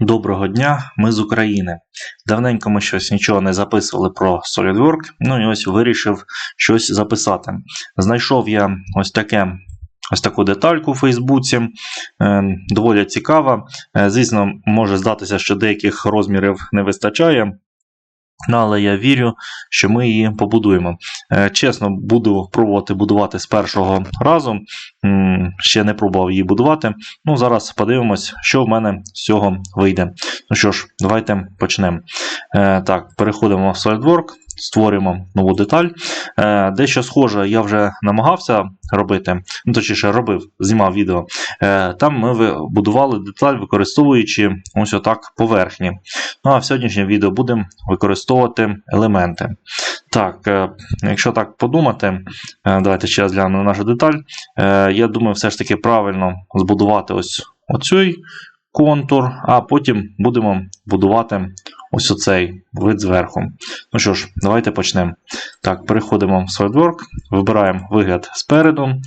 Доброго дня, ми з України. Давненько ми щось нічого не записували про SolidWorks, ну і ось вирішив щось записати. Знайшов я ось таке. Ось таку детальку у Фейсбуці, е, доволі цікава. Е, Звісно, може здатися, що деяких розмірів не вистачає, але я вірю, що ми її побудуємо. Е, Чесно, буду пробувати будувати з першого разу. Ще не пробував її будувати. Ну, зараз подивимось, що в мене з цього вийде. Ну що ж, давайте почнемо. Е, так, переходимо в SolidWorks, створюємо нову деталь. Е, дещо схоже я вже намагався робити, ну точніше робив, знімав відео. Е, там ми будували деталь, використовуючи ось отак поверхні. Ну а в сьогоднішньому відео будемо використовувати елементи. Так, е, якщо так подумати, давайте ще раз глянемо на нашу деталь. Я думаю, все ж таки правильно збудувати ось оцей контур, а потім будемо будувати ось оцей вид зверху. Ну що ж, давайте почнемо. Так, переходимо в SolidWorks, вибираємо вигляд спереду.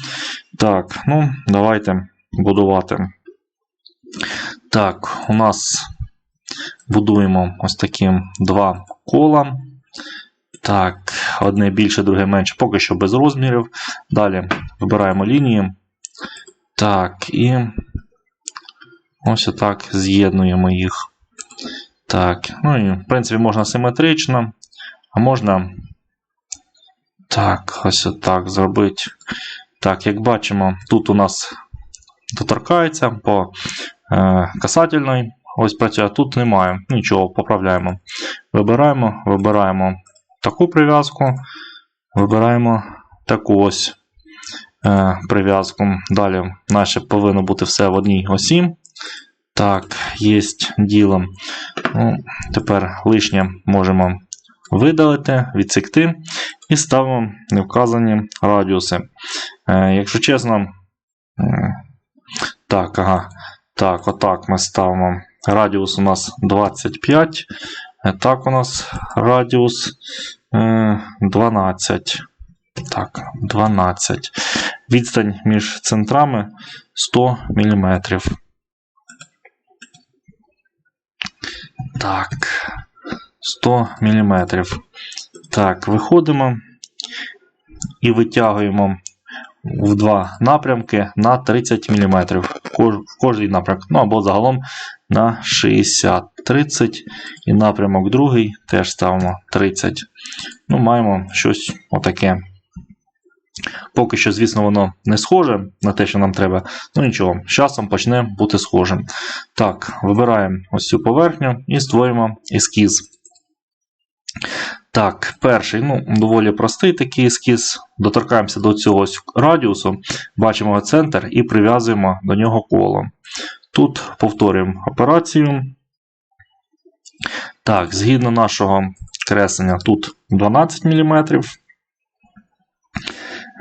Так, ну, давайте будувати. Так, у нас будуємо ось такі два кола. Так, одне більше, друге менше, поки що без розмірів. Далі вибираємо лінії. Так, і ось отак з'єднуємо їх. Так, ну і в принципі можна симетрично, а можна так, ось отак зробити. Так, як бачимо, тут у нас доторкається по е, касательної. Ось працює, тут немає. Нічого, поправляємо. Вибираємо, вибираємо таку прив'язку, вибираємо таку ось е, прив'язку. Далі наше повинно бути все в одній осі. Так, є діло. Ну, тепер лишнє можемо видалити, відсекти і ставимо невказані радіуси. Е, якщо чесно, так, ага, так, отак ми ставимо. Радіус у нас 25. Е, Так, у нас радіус е, 12. Так, 12. Відстань між центрами 100 мм. Так. 100 мм. Так, виходимо і витягуємо в два напрямки на 30 мм. В кожний напрямок. Ну або загалом на 60. 30. І напрямок другий теж ставимо 30. Ну, маємо щось отаке. Поки що, звісно, воно не схоже на те, що нам треба. Ну нічого, з часом почне бути схожим. Так, вибираємо ось цю поверхню і створюємо ескіз. Так, перший, ну, доволі простий такий ескіз. Доторкаємося до цього радіусу, бачимо центр і прив'язуємо до нього коло. Тут повторюємо операцію. Так, згідно нашого креслення, тут 12 мм.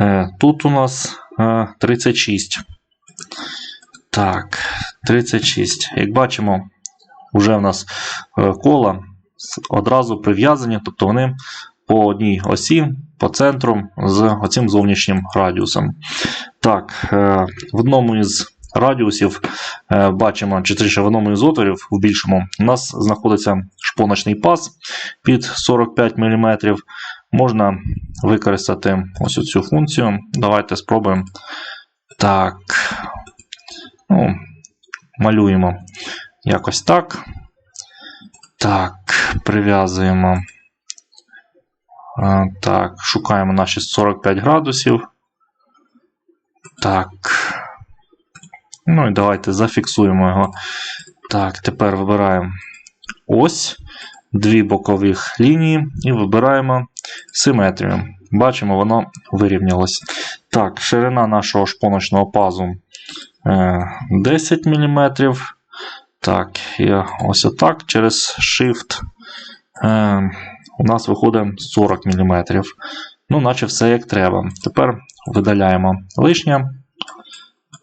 Е, Тут у нас е, 36. Так, 36. Як бачимо, вже в нас е, кола одразу прив'язані, тобто вони по одній осі, по центру з оцим зовнішнім радіусом. Так, е, в одному із радіусів е, бачимо, чи точніше, в одному із отворів, в більшому, у нас знаходиться шпоночний паз під 45 мм. Можна використати ось цю функцію. Давайте спробуємо. Так. Ну, малюємо якось так. Так, прив'язуємо. Так, шукаємо наші 45 градусів. Так. Ну і давайте зафіксуємо його. Так, тепер вибираємо ось, дві бокових лінії і вибираємо симетрію. Бачимо, воно вирівнялось. Так, ширина нашого шпоночного пазу е, 10 мм. Так, і ось отак через Shift е, у нас виходить 40 мм. Ну, наче все як треба. Тепер видаляємо лишнє.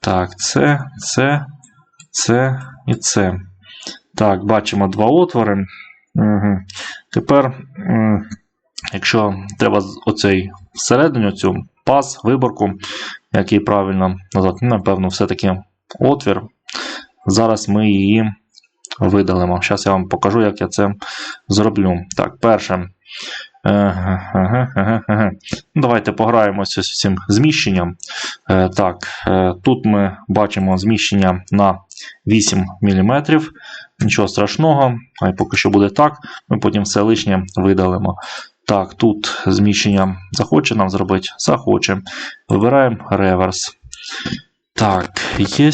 Так, це, це, це і це. Так, бачимо два отвори. Угу. Тепер, якщо треба оцей всередині цю паз, виборку, який правильно назвати, ну, напевно, все-таки отвір. Зараз ми її видалимо. Зараз я вам покажу, як я це зроблю. Так, перше. Еге. Ну, Давайте пограємося з цим зміщенням. Е, Так, е, тут ми бачимо зміщення на 8 мм. Нічого страшного, хай поки що буде так. Ми потім все лишнє видалимо. Так, тут зміщення захоче нам зробити? Захоче. Вибираємо реверс. Так, є.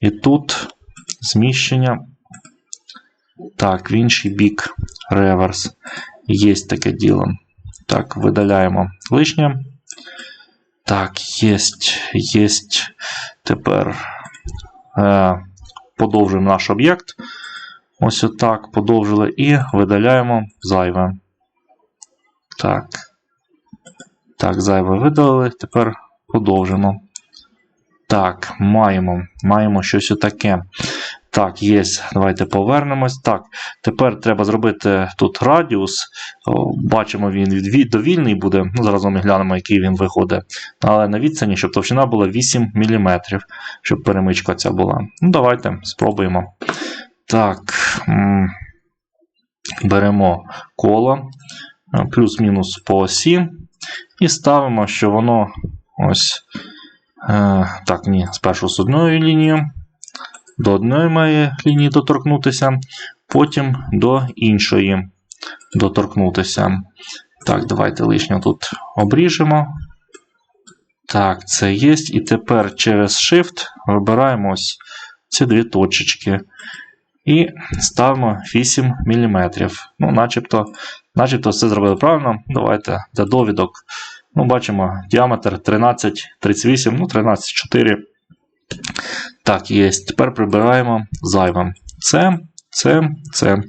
І тут зміщення. Так, в інший бік реверс. Є таке діло. Так, видаляємо лишнє. Так, є, є. Тепер е, подовжуємо наш об'єкт. Ось отак подовжили і видаляємо зайве. Так. Так, зайве видалили. Тепер подовжимо. Так, маємо. Маємо щось отаке. Так, є. Давайте повернемось. Так, тепер треба зробити тут радіус. Бачимо, він довільний буде. Ну, зараз ми глянемо, який він виходить. Але на відстані, щоб товщина була 8 мм, щоб перемичка ця була. Ну, давайте спробуємо. Так. Беремо коло плюс-мінус по осі. І ставимо, що воно ось. Е, так, ні, спершу з одною лінією. До одної має лінії доторкнутися, потім до іншої доторкнутися. Так, давайте лишнє тут обріжемо. Так, це є. І тепер через Shift вибираємо ось ці дві точечки. І ставимо 8 мм. Ну, начебто, начебто все зробили правильно. Давайте для довідок. Ну, бачимо, діаметр 13,38, ну, 13,4. Так, є. Тепер прибираємо зайвим. Це, це, це.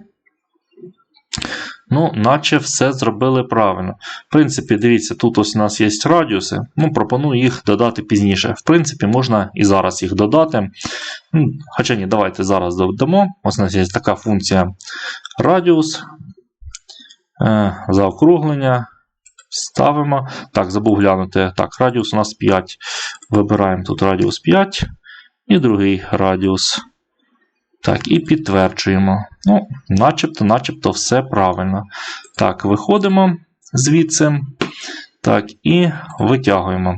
Ну, наче все зробили правильно. В принципі, дивіться, тут ось у нас є радіуси. Ну, пропоную їх додати пізніше. В принципі, можна і зараз їх додати. Ну, Хоча ні, давайте зараз додамо. Ось у нас є така функція радіус. Е, заокруглення. Ставимо. Так, забув глянути. Так, радіус у нас 5. Вибираємо тут радіус 5. І другий радіус. Так, і підтверджуємо. Ну, начебто, начебто все правильно. Так, виходимо звідси. Так, і витягуємо.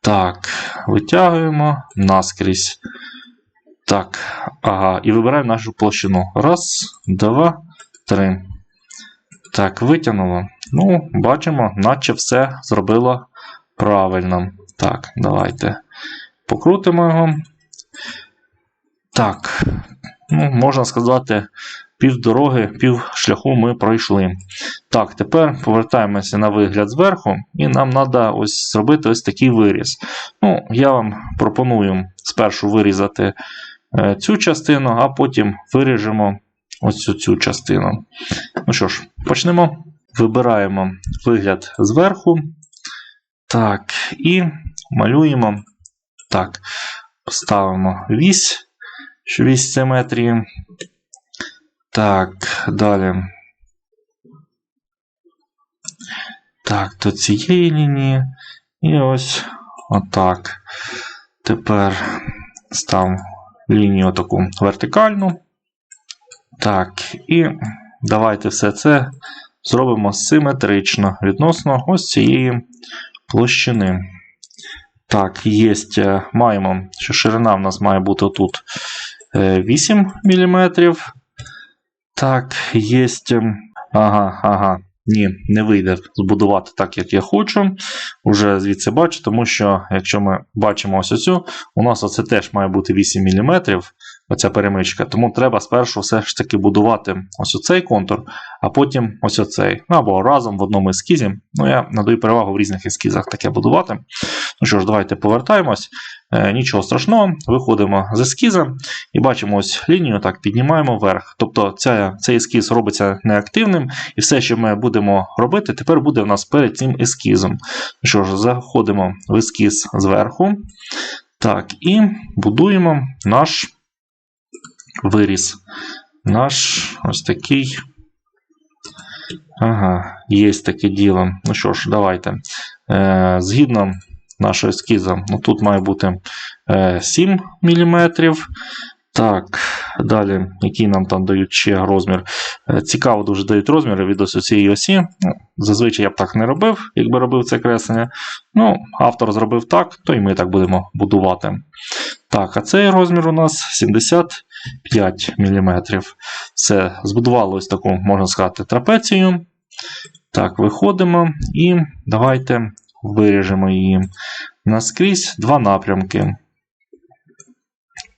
Так, витягуємо наскрізь. Так, ага, і вибираємо нашу площину. Раз, два, три. Так, витягнуло. Ну, бачимо, наче все зробило правильно. Так, давайте покрутимо його. Так, ну, можна сказати, пів дороги, пів шляху ми пройшли. Так, тепер повертаємося на вигляд зверху, і нам треба ось зробити ось такий виріз. Ну, Я вам пропоную спершу вирізати е, цю частину, а потім виріжемо ось цю, частину. Ну що ж, почнемо. Вибираємо вигляд зверху. Так, і малюємо. Так, ставимо вісь вісь симетрії. Так, далі. Так, до цієї лінії. І ось отак. Тепер став лінію таку вертикальну. Так, і давайте все це зробимо симетрично відносно ось цієї площини. Так, є, маємо, що ширина в нас має бути тут 8 мм. Так, є. Ага, ага. Ні, не вийде збудувати так, як я хочу. Уже звідси бачу, тому що, якщо ми бачимо ось оцю, у нас оце теж має бути 8 мм, оця перемичка. Тому треба спершу все ж таки будувати ось оцей контур, а потім ось оцей. Ну, або разом в одному ескізі. Ну, я надаю перевагу в різних ескізах таке будувати. Ну що ж, давайте повертаємось. Е, нічого страшного, виходимо з ескіза і бачимо ось лінію, так, піднімаємо вверх. Тобто ця, цей ескіз робиться неактивним, і все, що ми будемо робити, тепер буде у нас перед цим ескізом. Ну що ж, заходимо в ескіз зверху. Так, і будуємо наш виріз. Наш ось такий. Ага, є таке діло. Ну що ж, давайте. Е, Згідно нашого ескіза, ну, тут має бути е, 7 мм. Так, далі, який нам там дають ще розмір. Е, Цікаво дуже дають розміри від ось цієї осі. Ну, Зазвичай я б так не робив, якби робив це креслення. Ну, автор зробив так, то і ми так будемо будувати. Так, а цей розмір у нас 75 мм. Все, збудували ось таку, можна сказати, трапецію. Так, виходимо і давайте виріжемо її наскрізь два напрямки.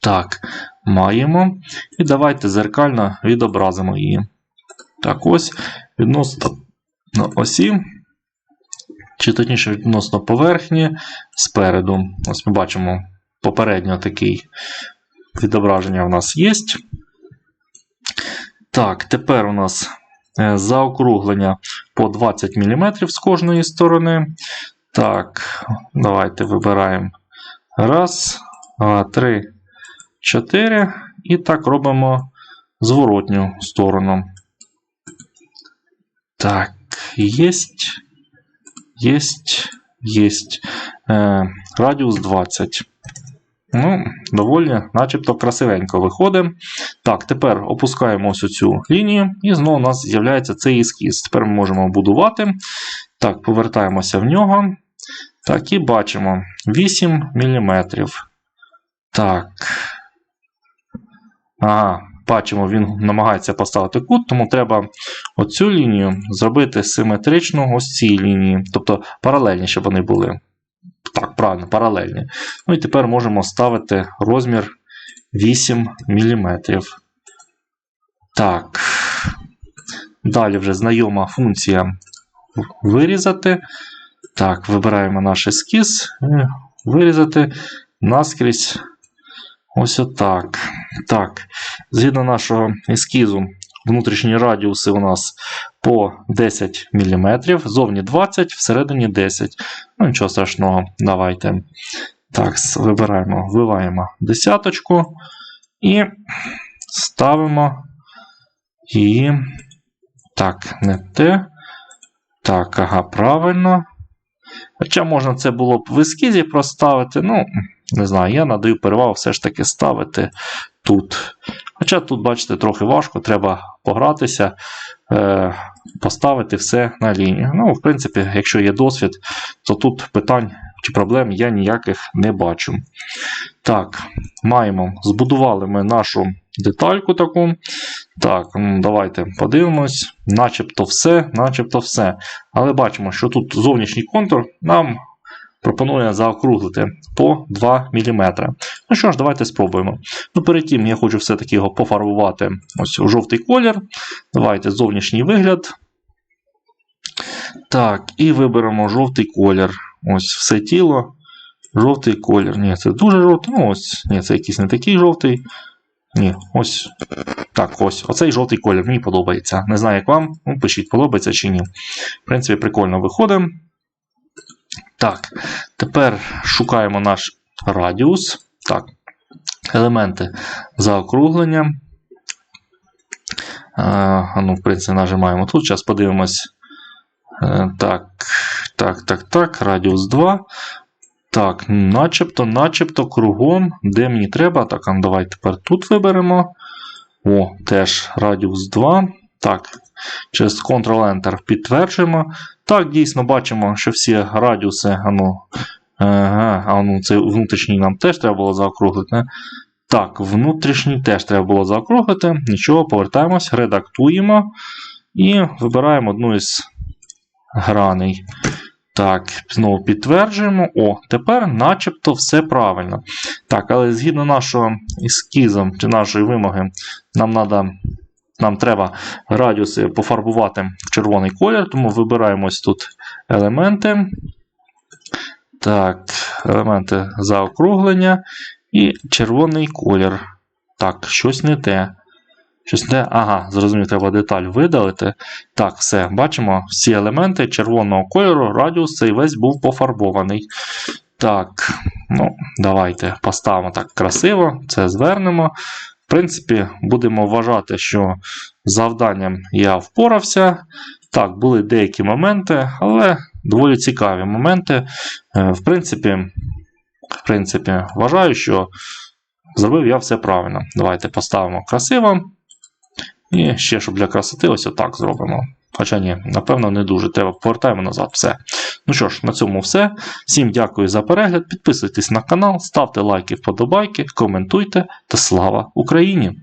Так, маємо. І давайте зеркально відобразимо її. Так, ось відносно осі, чи точніше відносно поверхні спереду. Ось ми бачимо попередньо такий відображення у нас є. Так, тепер у нас е, заокруглення по 20 мм з кожної сторони. Так, давайте вибираємо. Раз, три, чотири. І так робимо зворотню сторону. Так, єсть. Єсть. Єсть. Е, радіус 20. Ну, доволі, начебто, красивенько виходить. Так, тепер опускаємо ось цю лінію, і знову у нас з'являється цей ескіз. Тепер ми можемо будувати. Так, повертаємося в нього. Так, і бачимо 8 мм. Так. Ага, бачимо, він намагається поставити кут, тому треба оцю лінію зробити симетрично ось цій лінії. Тобто паралельні, щоб вони були. Так, правильно, паралельні. Ну і тепер можемо ставити розмір 8 мм. Так. Далі вже знайома функція вирізати. Так, вибираємо наш ескіз. Вирізати наскрізь. Ось отак. Так. Згідно нашого ескізу, внутрішні радіуси у нас по 10 мм. Зовні 20, всередині 10. Ну, нічого страшного, давайте. Так, вибираємо, вбиваємо десяточку і ставимо її. Так, не те. Так, ага, правильно. Хоча можна це було б в ескізі проставити. Ну, не знаю, я надаю перевагу все ж таки ставити тут. Хоча тут, бачите, трохи важко, треба погратися, е, поставити все на лінію. Ну, в принципі, якщо є досвід, то тут питань чи проблем я ніяких не бачу. Так, маємо. Збудували ми нашу детальку таку. Так, ну, давайте подивимось. Начебто все, начебто все. Але бачимо, що тут зовнішній контур нам пропонує заокруглити по 2 мм. Ну що ж, давайте спробуємо. Ну, Перед тим я хочу все-таки його пофарбувати ось у жовтий колір. Давайте зовнішній вигляд. Так, і виберемо жовтий колір. Ось все тіло. Жовтий колір. Ні, це дуже жовтий. Ну, ось, ні, це якийсь не такий жовтий. Ні, ось. Так, ось. Оцей жовтий колір мені подобається. Не знаю, як вам. Ну, пишіть, подобається чи ні. В принципі, прикольно виходимо. Так, тепер шукаємо наш радіус. Так, елементи заокруглення. А, ну, В принципі, нажимаємо тут. Зараз подивимось. Е, Так, так, так, так, радіус 2. Так, начебто, начебто кругом, де мені треба. Так, ну, давай тепер тут виберемо. О, теж радіус 2. Так, через Ctrl-Enter підтверджуємо. Так, дійсно бачимо, що всі радіуси. Ану, ага, а ну, це внутрішній нам теж треба було заокруглити. Так, внутрішній теж треба було заокруглити. Нічого, повертаємось, редактуємо і вибираємо одну із граней. Так, знову підтверджуємо. О, тепер начебто все правильно. Так, але згідно нашого ескізу чи нашої вимоги, нам надо, нам треба радіуси пофарбувати в червоний колір, тому вибираємо тут елементи. Так, елементи заокруглення і червоний колір. Так, щось не те. Щось не. Ага, зрозумів, треба деталь видалити. Так, все, бачимо всі елементи червоного кольору, радіус цей весь був пофарбований. Так, ну, давайте поставимо так красиво, це звернемо. В принципі, будемо вважати, що завданням я впорався. Так, були деякі моменти, але доволі цікаві моменти. Е, В принципі, в принципі, вважаю, що зробив я все правильно. Давайте поставимо красиво. І ще, щоб для красоти, ось отак зробимо. Хоча ні, напевно, не дуже. Треба повертаємо назад. Все. Ну що ж, на цьому все. Всім дякую за перегляд. Підписуйтесь на канал, ставте лайки, вподобайки, коментуйте та слава Україні!